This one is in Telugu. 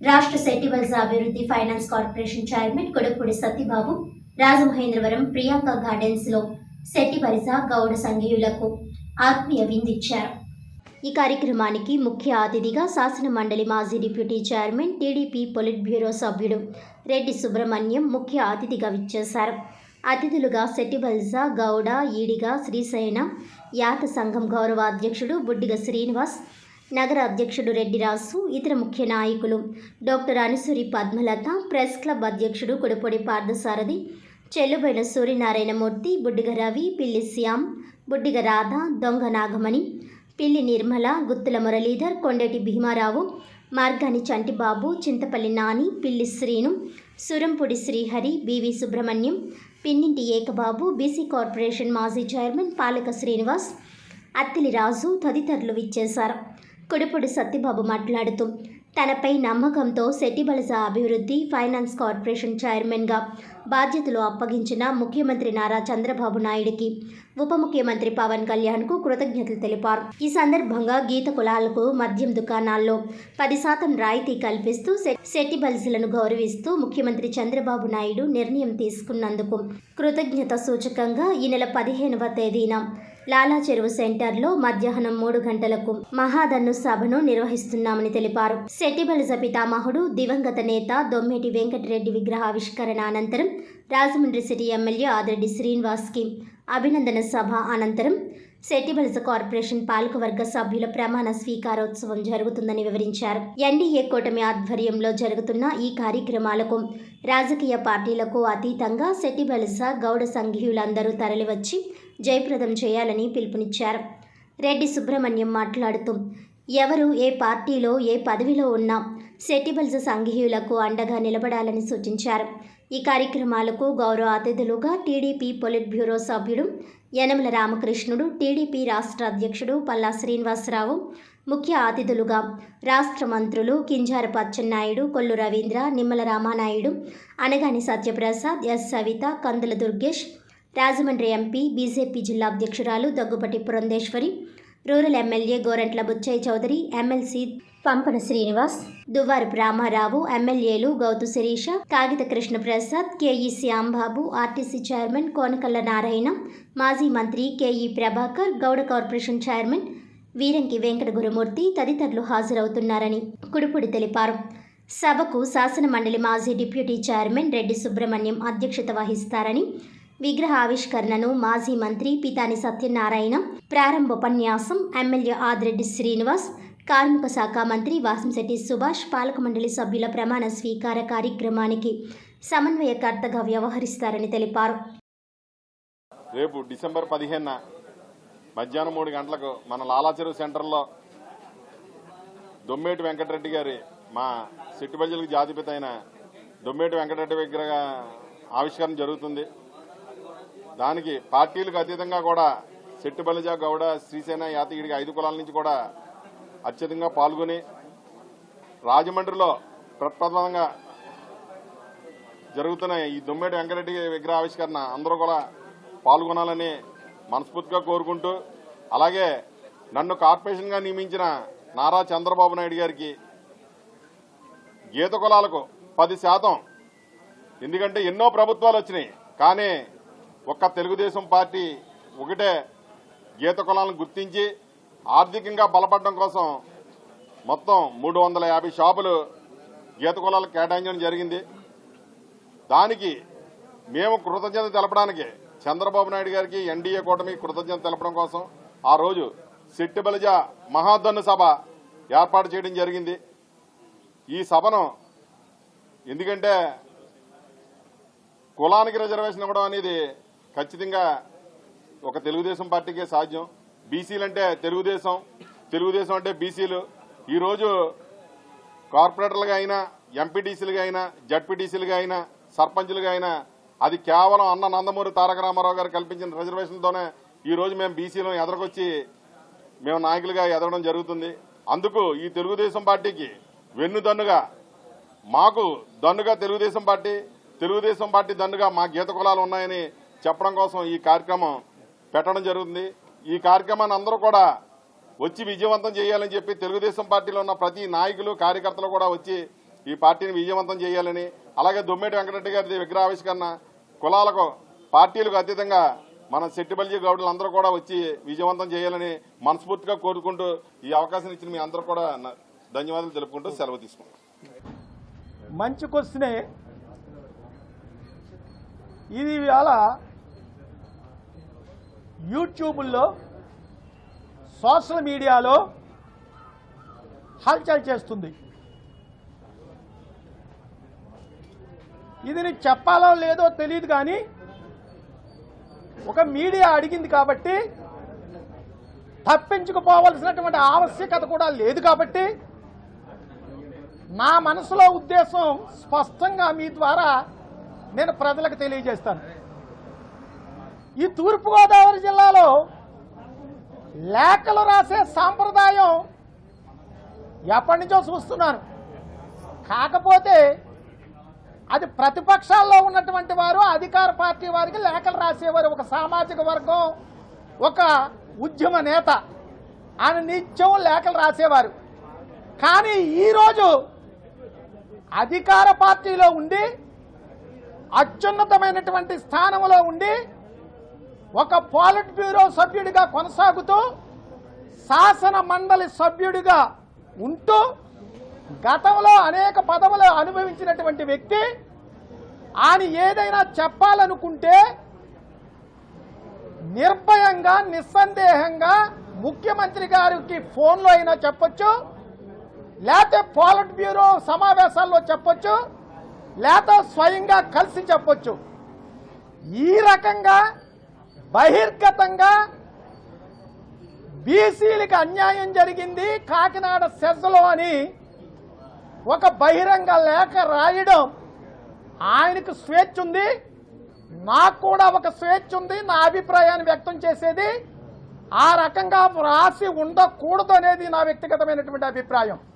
రాష్ట్ర సెట్టివల్స్ అభివృద్ధి ఫైనాన్స్ కార్పొరేషన్ చైర్మన్ కొడుకుడి సత్యబాబు రాజమహేంద్రవరం ప్రియాంక గార్డెన్స్లో సెట్టివలస గౌడ సంఘీయులకు ఆత్మీయ విందిచ్చారు ఈ కార్యక్రమానికి ముఖ్య అతిథిగా శాసన మండలి మాజీ deputy chairman TDP politburo సభ్యుడు రెడ్డి సుబ్రహ్మణ్యం ముఖ్య అతిథిగా విచ్చేశారు. అతిథులుగా సెట్టిబల్జ గౌడ ఈడిగ శ్రీశైన యాత సంఘం గౌరవ అధ్యక్షుడు బుడ్డిగ శ్రీనివాస్ నగర అధ్యక్షుడు రెడ్డిరాసు ఇతర ముఖ్య నాయకులు doctor Anusuri Padmalatha press club అధ్యక్షుడు కొడుపొడి పార్థసారథి చెల్లుబైన సూర్యనారాయణమూర్తి బుడ్డిగ రవి పిల్లి శ్యామ్ బుడ్డిగ రాధ దొంగ నాగమణి పిల్లి నిర్మల గుత్తుల Muralidhar Kondati Bhimarao Margani Chantibabu Chintapalli Nani Pilli Srinu Surampudi Srihari BV Subrahmanyam Pinninti Ekababu BC corporation మాజీ చైర్మన్ పాలక శ్రీనివాస్ అత్తిలి రాజు తదితరులు విచ్చేశారు. కొడుపుడు సత్యబాబు మాట్లాడుతూ తనపై నమ్మకంతో సెటిబలస అభివృద్ధి ఫైనాన్స్ కార్పొరేషన్ చైర్మన్గా బాధ్యతలు అప్పగించిన ముఖ్యమంత్రి నారా చంద్రబాబు నాయుడికి ఉప ముఖ్యమంత్రి పవన్ కళ్యాణ్కు కృతజ్ఞతలు తెలిపారు. ఈ సందర్భంగా గీత కులాలకు మద్యం దుకాణాల్లో పది శాతం రాయితీ కల్పిస్తూ సె- సెట్టిబల్సులను గౌరవిస్తూ ముఖ్యమంత్రి చంద్రబాబు నాయుడు నిర్ణయం తీసుకున్నందుకు కృతజ్ఞత సూచకంగా ఈ నెల పదిహేనవ తేదీన లాలా చెరువు సెంటర్లో మధ్యాహ్నం మూడు గంటలకు మహాదన్ను సభను నిర్వహిస్తున్నామని తెలిపారు. సెట్టిబలజ పితామహుడు దివంగత నేత దొమ్మేటి వెంకటరెడ్డి విగ్రహావిష్కరణ అనంతరం రాజమండ్రి సిటీ ఎమ్మెల్యే ఆదిరెడ్డి శ్రీనివాస్కి అభినందన సభ అనంతరం సెట్టిబలజ కార్పొరేషన్ పాలకవర్గ సభ్యుల ప్రమాణ స్వీకారోత్సవం జరుగుతుందని వివరించారు. ఎన్డీఏ కూటమి ఆధ్వర్యంలో జరుగుతున్న ఈ కార్యక్రమాలకు రాజకీయ పార్టీలకు అతీతంగా సెట్టిబలస గౌడ సంఘీయులందరూ తరలివచ్చి జయప్రదం చేయాలని పిలుపునిచ్చారు. రెడ్డి సుబ్రహ్మణ్యం మాట్లాడుతూ ఎవరు ఏ పార్టీలో ఏ పదవిలో ఉన్నా సెటిబల్స్ సంఘీయులకు అండగా నిలబడాలని సూచించారు. ఈ కార్యక్రమాలకు గౌరవ అతిథులుగా టీడీపీ పొలిట్ బ్యూరో సభ్యుడు యనమల రామకృష్ణుడు టీడీపీ రాష్ట్ర అధ్యక్షుడు పల్లా శ్రీనివాసరావు ముఖ్య అతిథులుగా రాష్ట్ర మంత్రులు Kinjaru Pachennaidu Kollu Ravindra Nimmala Ramanaidu Anagani Satyaprasad S Savitha Kandula Durgesh Rajahmundry MP BJP జిల్లా అధ్యక్షురాలు Daggupati Purandeswari rural MLA Gorantla Butchaiah Chowdary MLC Pampana Srinivas Duvvaru Ramarao ఎమ్మెల్యేలు Gouthu Sirisha Kagitha Krishnaprasad KE Shyambabu RTC chairman Konakalla Narayana మాజీ మంత్రి KE Prabhakar Gowda corporation chairman Veeranki Venkata Gurumurthy తదితరులు హాజరవుతున్నారని కుడుపుడి తెలిపారు. సభకు శాసన మండలి మాజీ డిప్యూటీ చైర్మన్ రెడ్డి సుబ్రహ్మణ్యం అధ్యక్షత వహిస్తారని విగ్రహ ఆవిష్కరణను మాజీ మంత్రి పితాని సత్యనారాయణ ప్రారంభోపన్యాసం ఎమ్మెల్యే ఆదిరెడ్డి శ్రీనివాస్ కార్మిక శాఖ మంత్రి వాసంశెట్టి సుభాష్ పాలక మండలి సభ్యుల ప్రమాణ స్వీకార కార్యక్రమానికి సమన్వయకర్తగా వ్యవహరిస్తారని తెలిపారు. రేపు డిసెంబర్ పదిహేను మధ్యాహ్నం మూడు గంటలకు మన లాలాచెరువు సెంటర్లో దొమ్మేటి వెంకటరెడ్డి గారి మా సిట్టుబజ్జలకు జాతిపిత అయిన దొమ్మేటి వెంకటరెడ్డి విగ్రహ ఆవిష్కరణ జరుగుతుంది. దానికి పార్టీలకు అతీతంగా కూడా సెట్టుబలిజ గౌడ శ్రీసేన యాతగిరికి ఐదు కులాల నుంచి కూడా అత్యధికంగా పాల్గొని రాజమండ్రిలో ప్రప్రథమంగా జరుగుతున్న ఈ దుమ్మేటి వెంకటరెడ్డి విగ్రహ ఆవిష్కరణ అందరూ కూడా పాల్గొనాలని మనస్ఫూర్తిగా కోరుకుంటూ అలాగే నన్ను కార్పొరేషన్గా నియమించిన నారా చంద్రబాబు నాయుడు గారికి గీత కులాలకు పది శాతం. ఎందుకంటే ఎన్నో ప్రభుత్వాలు వచ్చినాయి. కానీ ఒక్క తెలుగుదేశం పార్టీ ఒకటే గీత కులాలను గుర్తించి ఆర్థికంగా బలపడడం కోసం మొత్తం మూడు వందల యాభై షాపులు గీత కులాలకు కేటాయించడం జరిగింది. దానికి మేము కృతజ్ఞత తెలపడానికి చంద్రబాబు నాయుడు గారికి ఎన్డీఏ కూటమి కృతజ్ఞత తెలపడం కోసం ఆ రోజు సిట్టిబలిజ మహాధన్ సభ ఏర్పాటు చేయడం జరిగింది. ఈ సభను ఎందుకంటే కులానికి రిజర్వేషన్ ఇవ్వడం అనేది ఖచ్చితంగా ఒక తెలుగుదేశం పార్టీకే సాధ్యం. బీసీలు అంటే తెలుగుదేశం తెలుగుదేశం అంటే బీసీలు. ఈరోజు కార్పొరేటర్లుగా అయినా ఎంపీటీసీలుగా అయినా జడ్పీటీసీలుగా అయినా సర్పంచులుగా అయినా అది కేవలం అన్న నందమూరి తారక రామారావు గారు కల్పించిన రిజర్వేషన్తోనే ఈరోజు మేము బీసీలను ఎదరకొచ్చి మేము నాయకులుగా ఎదగడం జరుగుతుంది. అందుకు ఈ తెలుగుదేశం పార్టీకి వెన్నుదన్నుగా మాకు దన్నుగా తెలుగుదేశం పార్టీ తెలుగుదేశం పార్టీ దన్నుగా మా గీత కులాలు ఉన్నాయని చెప్పడం కోసం ఈ కార్యక్రమం పెట్టడం జరుగుతుంది. ఈ కార్యక్రమాన్ని అందరూ కూడా వచ్చి విజయవంతం చేయాలని చెప్పి తెలుగుదేశం పార్టీలో ఉన్న ప్రతి నాయకులు కార్యకర్తలు కూడా వచ్చి ఈ పార్టీని విజయవంతం చేయాలని అలాగే దొమ్మేటి వెంకటరెడ్డి గారి విగ్రహావిష్కరణ కులాలకు పార్టీలకు అతీతంగా మన శెట్టిబల్జీ గౌడులందరూ కూడా వచ్చి విజయవంతం చేయాలని మనస్ఫూర్తిగా కోరుకుంటూ ఈ అవకాశం ఇచ్చిన మీ అందరూ కూడా ధన్యవాదాలు తెలుపుకుంటూ సెలవు తీసుకుంటాం మంచి క్వశ్చనే ఇది ఇవాళ యూట్యూబుల్లో సోషల్ మీడియాలో హల్చల్ చేస్తుంది. ఇది నీకు చెప్పాలో లేదో తెలియదు కానీ ఒక మీడియా అడిగింది కాబట్టి తప్పించుకుపోవలసినటువంటి ఆవశ్యకత కూడా లేదు కాబట్టి నా మనసులో ఉద్దేశం స్పష్టంగా మీ ద్వారా నేను ప్రజలకు తెలియజేస్తాను. ఈ తూర్పుగోదావరి జిల్లాలో లేఖలు రాసే సాంప్రదాయం ఎప్పటి నుంచో చూస్తున్నాను. కాకపోతే అది ప్రతిపక్షాల్లో ఉన్నటువంటి వారు అధికార పార్టీ వారికి లేఖలు రాసేవారు. ఒక సామాజిక వర్గం ఒక ఉద్యమ నేత. ఆయన నిత్యం లేఖలు రాసేవారు. కానీ ఈరోజు అధికార పార్టీలో ఉండి అత్యున్నతమైనటువంటి స్థానంలో ఉండి ఒక పాలిట్ బ్యూరో సభ్యుడిగా కొనసాగుతూ శాసన మండలి సభ్యుడిగా ఉంటూ గతంలో అనేక పదవులు అనుభవించినటువంటి వ్యక్తి ఆయన ఏదైనా చెప్పాలనుకుంటే నిర్భయంగా నిస్సందేహంగా ముఖ్యమంత్రి గారికి ఫోన్లో అయినా చెప్పొచ్చు లేకపోతే పాలిట్ బ్యూరో సమావేశాల్లో చెప్పొచ్చు లేకపోతే స్వయంగా కలిసి చెప్పొచ్చు. ఈ రకంగా బహిర్గతంగా బీసీలకు అన్యాయం జరిగింది కాకినాడ సెజ్లో అని ఒక బహిరంగ లేఖ రాయడం ఆయనకు స్వేచ్ఛ ఉంది నాకు కూడా ఒక స్వేచ్ఛ ఉంది నా అభిప్రాయాన్ని వ్యక్తం చేసేది ఆ రకంగా రాసి ఉండకూడదు అనేది నా వ్యక్తిగతమైనటువంటి అభిప్రాయం.